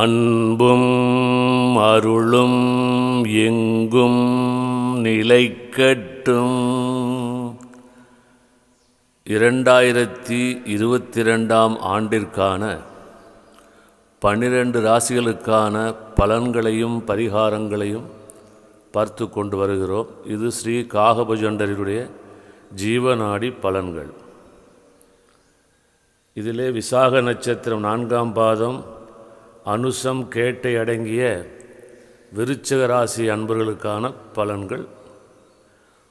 அன்பும் அருளும் எங்கும் நிலைக்கட்டும். இரண்டாயிரத்தி இருபத்தி ரெண்டாம் ஆண்டிற்கான பன்னிரண்டு ராசிகளுக்கான பலன்களையும் பரிகாரங்களையும் பார்த்து கொண்டு வருகிறோம். இது ஸ்ரீ காகபஜண்டரினுடைய ஜீவநாடி பலன்கள். இதிலே விசாக நட்சத்திரம் நான்காம் பாதம் அனுசம் கேட்டை அடங்கிய விருச்சிக ராசி அன்பர்களுக்கான பலன்கள்.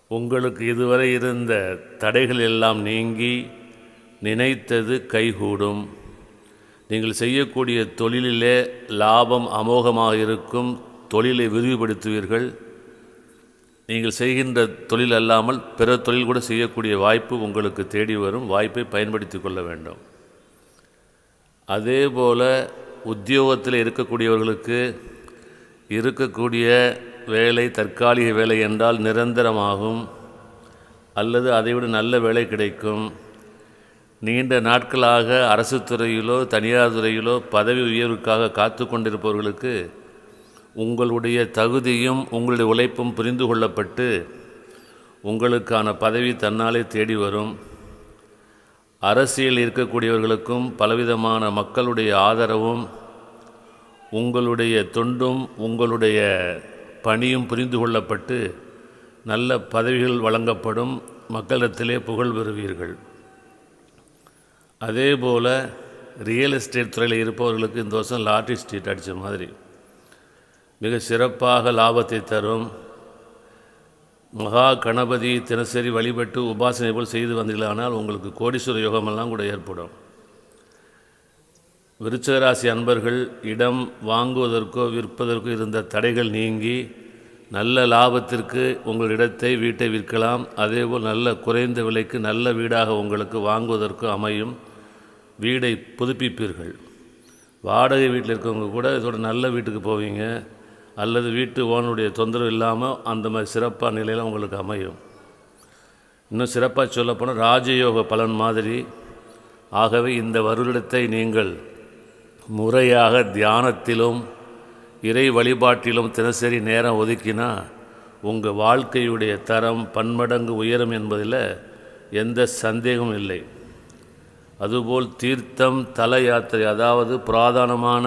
உங்களுக்கு இதுவரை இருந்த தடைகள் எல்லாம் நீங்கி நினைத்தது கைகூடும். நீங்கள் செய்யக்கூடிய தொழிலிலே லாபம் அமோகமாக இருக்கும். தொழிலை விரிவுபடுத்துவீர்கள். நீங்கள் செய்கின்ற தொழில் அல்லாமல் பிற தொழில் கூட செய்யக்கூடிய வாய்ப்பு உங்களுக்கு தேடி வரும். வாய்ப்பை பயன்படுத்தி கொள்ள வேண்டும். அதே போல் உத்தியோகத்தில் இருக்கக்கூடியவர்களுக்கு இருக்கக்கூடிய வேலை தற்காலிக வேலை என்றால் நிரந்தரமாகும் அல்லது அதைவிட நல்ல வேலை கிடைக்கும். நீண்ட நாட்களாக அரசு துறையிலோ தனியார் துறையிலோ பதவி உயர்வுக்காக காத்து கொண்டிருப்பவர்களுக்கு உங்களுடைய தகுதியும் உங்களுடைய உழைப்பும் புரிந்து கொள்ளப்பட்டு உங்களுக்கான பதவி தன்னாலே தேடி வரும். அரசியல் இருக்கக்கூடியவர்களுக்கும் பலவிதமான மக்களுடைய ஆதரவும் உங்களுடைய தொண்டும் உங்களுடைய பணியும் புரிந்து கொள்ளப்பட்டு நல்ல பதவிகள் வழங்கப்படும் மக்களிடத்திலே புகழ் பெறுவீர்கள். அதே போல் ரியல் எஸ்டேட் துறையில் இருப்பவர்களுக்கு இந்த வருஷம் லாட்ரி ஸ்ட்ரீட் அடித்த மாதிரி மிக சிறப்பாக லாபத்தை தரும். மகா கணபதி தினசரி வழிபட்டு உபாசனை போல் செய்து வந்தீர்களானால் உங்களுக்கு கோடீஸ்வர யோகமெல்லாம் கூட ஏற்படும். விருச்சகராசி அன்பர்கள் இடம் வாங்குவதற்கோ விற்பதற்கோ இருந்த தடைகள் நீங்கி நல்ல லாபத்திற்கு உங்கள் இடத்தை வீட்டை விற்கலாம். அதேபோல் நல்ல குறைந்த விலைக்கு நல்ல வீடாக உங்களுக்கு வாங்குவதற்கு அமையும் வீடை புதுப்பிப்பீர்கள். வாடகை வீட்டில் இருக்கவங்க கூட இதோட நல்ல வீட்டுக்கு போவீங்க. அல்லது வீட்டு ஓனுடைய தொந்தரவு இல்லாமல் அந்த மாதிரி சிறப்பாக நிலையில் உங்களுக்கு அமையும். இன்னும் சிறப்பாக சொல்லப்போனால் ராஜயோக பலன் மாதிரி. ஆகவே இந்த வருடத்தை நீங்கள் முறையாக தியானத்திலும் இறை வழிபாட்டிலும் தினசரி நேரம் ஒதுக்கினா உங்கள் வாழ்க்கையுடைய தரம் பன்மடங்கு உயரும் என்பதில் எந்த சந்தேகமும் இல்லை. அதுபோல் தீர்த்தம் தல யாத்திரை அதாவது புராதனமான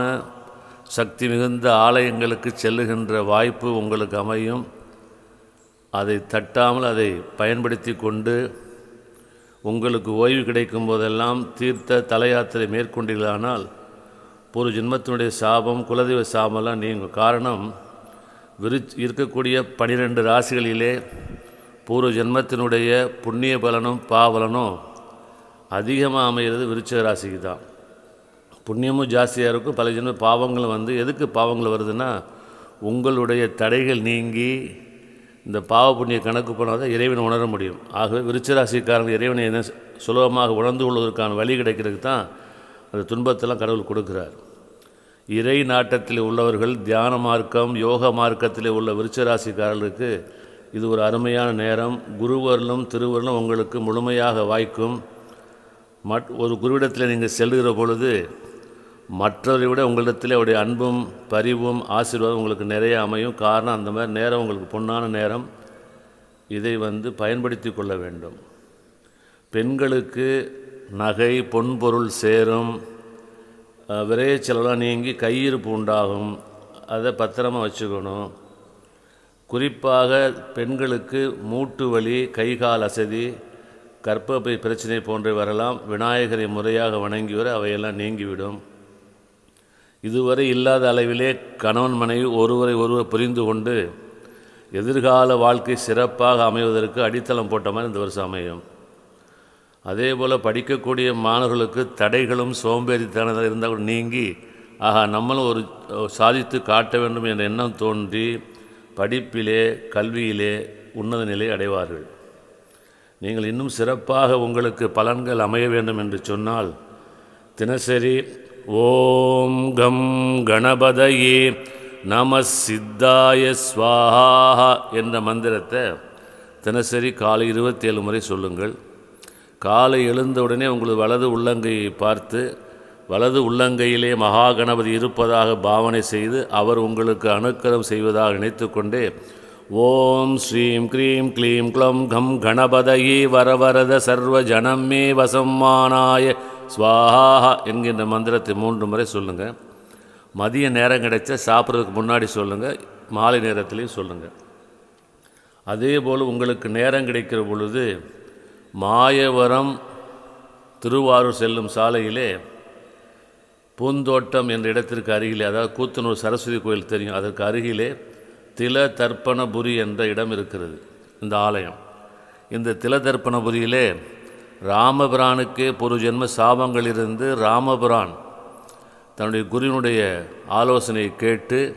சக்தி மிகுந்த ஆலயங்களுக்கு செல்லுகின்ற வாய்ப்பு உங்களுக்கு அமையும். அதை தட்டாமல் அதை பயன்படுத்தி கொண்டு உங்களுக்கு ஓய்வு கிடைக்கும் போதெல்லாம் தீர்த்த தல யாத்திரை மேற்கொண்டீர்களானால் ஒரு ஜென்மத்தினுடைய சாபம் குலதெய்வ சாபம்லாம் நீங்கள் காரணம் விரு இருக்கக்கூடிய பனிரெண்டு ராசிகளிலே பூர்வ ஜென்மத்தினுடைய புண்ணிய பலனும் பாவலனும் அதிகமாக அமைகிறது விருச்சக ராசிக்கு தான் புண்ணியமும் ஜாஸ்தியாக இருக்கும். பல ஜென்ம பாவங்களும் வந்து எதுக்கு பாவங்கள் வருதுன்னா உங்களுடைய தடைகள் நீங்கி இந்த பாவ புண்ணிய கணக்கு போனால் தான் இறைவனை உணர முடியும். ஆகவே விருச்சராசிக்காரங்க இறைவனை என்ன சுலபமாக உணர்ந்து கொள்வதற்கான வழி கிடைக்கிறதுக்கு தான் அந்த துன்பத்தெல்லாம் கடவுள் கொடுக்குறார். இறை நாட்டத்தில் உள்ளவர்கள் தியான மார்க்கம் யோக மார்க்கத்தில் உள்ள விருச்சராசிக்காரர்களுக்கு இது ஒரு அருமையான நேரம். குருவர்களும் திருவர்களும் உங்களுக்கு முழுமையாக வாய்க்கும். மட் ஒரு குருவிடத்தில் நீங்கள் செல்லுகிற பொழுது மற்றவரை விட உங்களிடத்தில் அவருடைய அன்பும் பரிவும் ஆசீர்வாதம் உங்களுக்கு நிறைய அமையும். காரணம் அந்த மாதிரி நேரம் உங்களுக்கு பொன்னான நேரம். இதை வந்து பயன்படுத்தி கொள்ள வேண்டும். பெண்களுக்கு நகை பொன்பொருள் சேரும். விரைய செலவெல்லாம் நீங்கி கையிருப்பு உண்டாகும். அதை பத்திரமாக வச்சுக்கணும். குறிப்பாக பெண்களுக்கு மூட்டு வலி கைகால் அசதி கர்ப்பப்பை பிரச்சனை போன்றவை வரலாம். விநாயகரை முறையாக வணங்கி வர அவையெல்லாம் நீங்கிவிடும். இதுவரை இல்லாத அளவிலே கணவன் மனைவி ஒருவரை ஒருவர் புரிந்து கொண்டு எதிர்கால வாழ்க்கை சிறப்பாக அமைவதற்கு அடித்தளம் போட்ட மாதிரி இந்த வருஷம் அமையும். அதே போல் படிக்கக்கூடிய மாணவர்களுக்கு தடைகளும் சோம்பேறித்தனதாக இருந்தால் கூட நீங்கி ஆஹா நம்மளும் ஒரு சாதித்து காட்ட வேண்டும் என்ற எண்ணம் தோன்றி படிப்பிலே கல்வியிலே உன்னத நிலை அடைவார்கள். நீங்கள் இன்னும் சிறப்பாக உங்களுக்கு பலன்கள் அமைய வேண்டும் என்று சொன்னால் தினசரி ஓம் கம் கணபதையே நம சித்தாய ஸ்வாஹா என்ற மந்திரத்தை தினசரி காலை இருபத்தேழு முறை சொல்லுங்கள். காலை எழுந்தவுடனே உங்களது வலது உள்ளங்கையை பார்த்து வலது உள்ளங்கையிலே மகா கணபதி இருப்பதாக பாவனை செய்து அவர் உங்களுக்கு அனுக்கிரம் செய்வதாக நினைத்து கொண்டே ஓம் ஸ்ரீம் க்ரீம் க்ளீம் க்ளம் கம் கணபதையே வரவரத சர்வ ஜனமே வசம்மானாய ஸ்வாஹா என்கின்ற மந்திரத்தை மூன்று முறை சொல்லுங்கள் மதிய நேரம் கிடைச்சா சாப்பிட்றதுக்கு முன்னாடி சொல்லுங்கள் மாலை நேரத்துலையும் சொல்லுங்கள் அதே போல் உங்களுக்கு நேரம் கிடைக்கிற பொழுது மாயவரம் திருவாரூர் செல்லும் சாலையிலே பூந்தோட்டம் என்ற இடத்திற்கு அருகிலே அதாவது கூத்தனூர் சரஸ்வதி கோயில் தெரியும் அதற்கு அருகிலே தில தர்ப்பணபுரி என்ற இடம் இருக்கிறது இந்த ஆலயம். இந்த தில தர்ப்பணபுரியிலே ராமபிரானுக்கே ஒரு ஜென்ம சாபங்களிலிருந்து ராமபிரான் தன்னுடைய குருவினுடைய ஆலோசனையை கேட்டு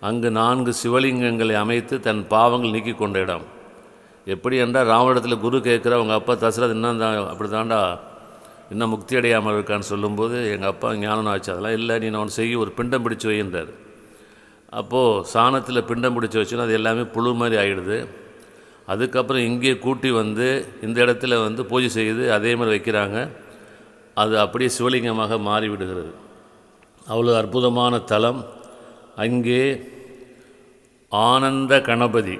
அங்கு நான்கு சிவலிங்கங்களை அமைத்து தன் பாவங்கள் நீக்கி கொண்ட இடம். எப்படி என்றால் ராமனிடத்தில் குரு கேட்குற அவங்க அப்பா தசரத் இன்னும் தான் அப்படி தாண்டா இன்னும் முக்தி அடையாமல் இருக்கான்னு சொல்லும்போது எங்கள் அப்பா ஞானம் ஆச்சு அதெல்லாம் இல்லை நீ நான் செய்ய ஒரு பிண்டம் பிடிச்சி வைன்றார் அப்போது சாணத்தில் பிண்டம் பிடிச்சி வச்சுன்னா அது எல்லாமே புழு மாதிரி ஆகிடுது அதுக்கப்புறம் இங்கே கூட்டி வந்து இந்த இடத்துல வந்து பூஜை செய்து அதே மாதிரி வைக்கிறாங்க. அது அப்படியே சிவலிங்கமாக மாறிவிடுகிறது. அவ்வளோ அற்புதமான தலம். அங்கே ஆனந்த கணபதி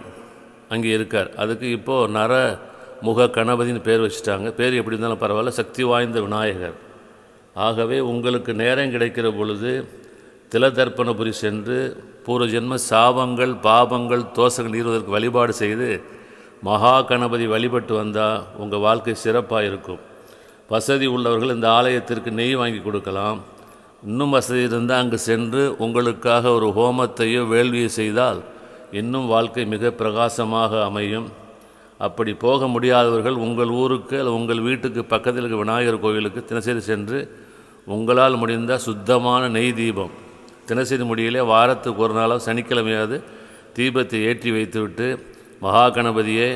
அங்கே இருக்கார். அதுக்கு இப்போது நர முக கணபதின்னு பேர் வச்சுட்டாங்க. பேர் எப்படி இருந்தாலும் பரவாயில்ல. சக்தி வாய்ந்த விநாயகர். ஆகவே உங்களுக்கு நேரம் கிடைக்கிற பொழுது திலதர்ப்பணபுரி சென்று பூர்வ ஜென்ம சாபங்கள் பாபங்கள் தோசங்கள் நீர்வதற்கு வழிபாடு செய்து மகா கணபதி வழிபட்டு வந்தால் உங்கள் வாழ்க்கை சிறப்பாக இருக்கும். வசதி உள்ளவர்கள் இந்த ஆலயத்திற்கு நெய் வாங்கி கொடுக்கலாம். இன்னும் வசதி இருந்தால் அங்கு சென்று உங்களுக்காக ஒரு ஹோமத்தையோ வேள்வியை செய்தால் இன்னும் வாழ்க்கை மிக பிரகாசமாக அமையும். அப்படி போக முடியாதவர்கள் உங்கள் ஊருக்கு அல்லது உங்கள் வீட்டுக்கு பக்கத்தில் இருக்க விநாயகர் கோவிலுக்கு தினசரி சென்று உங்களால் முடிந்த சுத்தமான நெய் தீபம். தினசரி முடியலே வாரத்துக்கு ஒரு நாளாக சனிக்கிழமையாவது தீபத்தை ஏற்றி வைத்துவிட்டு மகா கணபதியே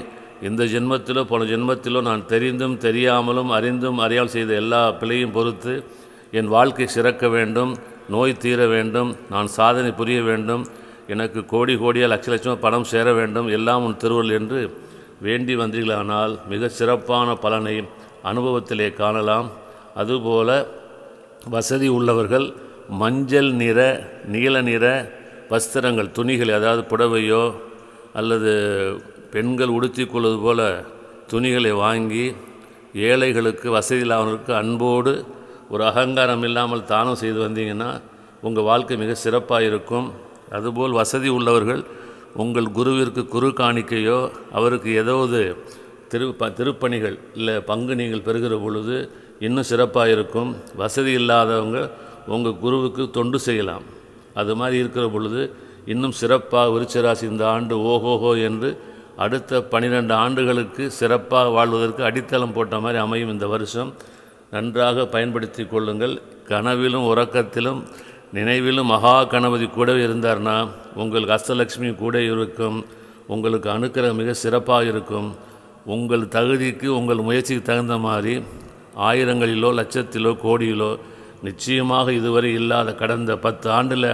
இந்த ஜென்மத்திலோ போன ஜென்மத்திலோ நான் தெரிந்தும் தெரியாமலும் அறிந்தும் அறியாமல் செய்த எல்லா பிழையும் பொறுத்து என் வாழ்க்கை சிறக்க வேண்டும் நோய் தீர வேண்டும் நான் சாதனை புரிய வேண்டும் எனக்கு கோடி கோடியாக லட்ச லட்சமாக பணம் சேர வேண்டும் எல்லாம் உன் திருவள் என்று வேண்டி வந்தீர்களானால் மிக சிறப்பான பலனை அனுபவத்திலே காணலாம். அதுபோல வசதி உள்ளவர்கள் மஞ்சள் நிற நீல நிற வஸ்திரங்கள் துணிகள் அதாவது புடவையோ அல்லது பெண்கள் உடுத்திக்கொள்வது போல துணிகளை வாங்கி ஏழைகளுக்கு வசதி இல்லாதவர்களுக்கு அன்போடு ஒரு அகங்காரம் இல்லாமல் தானம் செய்து வந்தீங்கன்னா உங்கள் வாழ்க்கை மிக சிறப்பாக இருக்கும். அதுபோல் வசதி உள்ளவர்கள் உங்கள் குருவிற்கு குரு காணிக்கையோ அவருக்கு ஏதாவது திரு ப திருப்பணிகள் இல்லை பங்கு நீங்கள் பெறுகிற பொழுது இன்னும் சிறப்பாக இருக்கும். வசதி இல்லாதவங்க உங்கள் குருவுக்கு தொண்டு செய்யலாம். அது மாதிரி இருக்கிற பொழுது இன்னும் சிறப்பாக விருச்சராசி இந்த ஆண்டு ஓஹோஹோ என்று அடுத்த பனிரெண்டு ஆண்டுகளுக்கு சிறப்பாக வாழ்வதற்கு அடித்தளம் போட்ட மாதிரி அமையும் இந்த வருஷம். நன்றாக பயன்படுத்தி கொள்ளுங்கள். கனவிலும் உறக்கத்திலும் நினைவிலும் மகா கணபதி கூடவே இருந்தார்னா உங்களுக்கு அஷ்டலட்சுமி கூட இருக்கும். உங்களுக்கு அணுக்கிற மிக சிறப்பாக இருக்கும். உங்கள் தகுதிக்கு உங்கள் முயற்சிக்கு தகுந்த மாதிரி ஆயிரங்களிலோ லட்சத்திலோ கோடியிலோ நிச்சயமாக இதுவரை இல்லாத கடந்த பத்து ஆண்டில்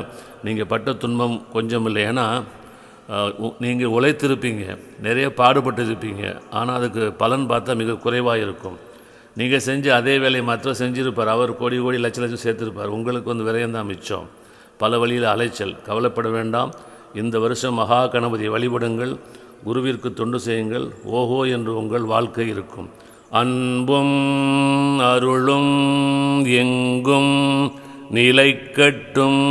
நீங்கள் பட்ட துன்பம் கொஞ்சம் இல்லை. ஏன்னா நீங்கள் உழைத்திருப்பீங்க. நிறைய பாடுபட்டிருப்பீங்க. ஆனால் அதுக்கு பலன் பார்த்தா மிக குறைவாக இருக்கும். நீங்கள் செஞ்சு அதே வேலையை மாத்திரம் செஞ்சுருப்பார். அவர் கோடி கோடி லட்ச லட்சம் சேர்த்துருப்பார். உங்களுக்கு வந்து விரயம்தான் மிச்சம். பல வழியில் அலைச்சல். கவலைப்பட வேண்டாம். இந்த வருஷம் மகா கணபதியை வழிபடுங்கள். குருவிற்கு தொண்டு செய்யுங்கள். ஓஹோ என்று உங்கள் வாழ்க்கை இருக்கும். அன்பும் அருளும் எங்கும் நிலைக்கட்டும்.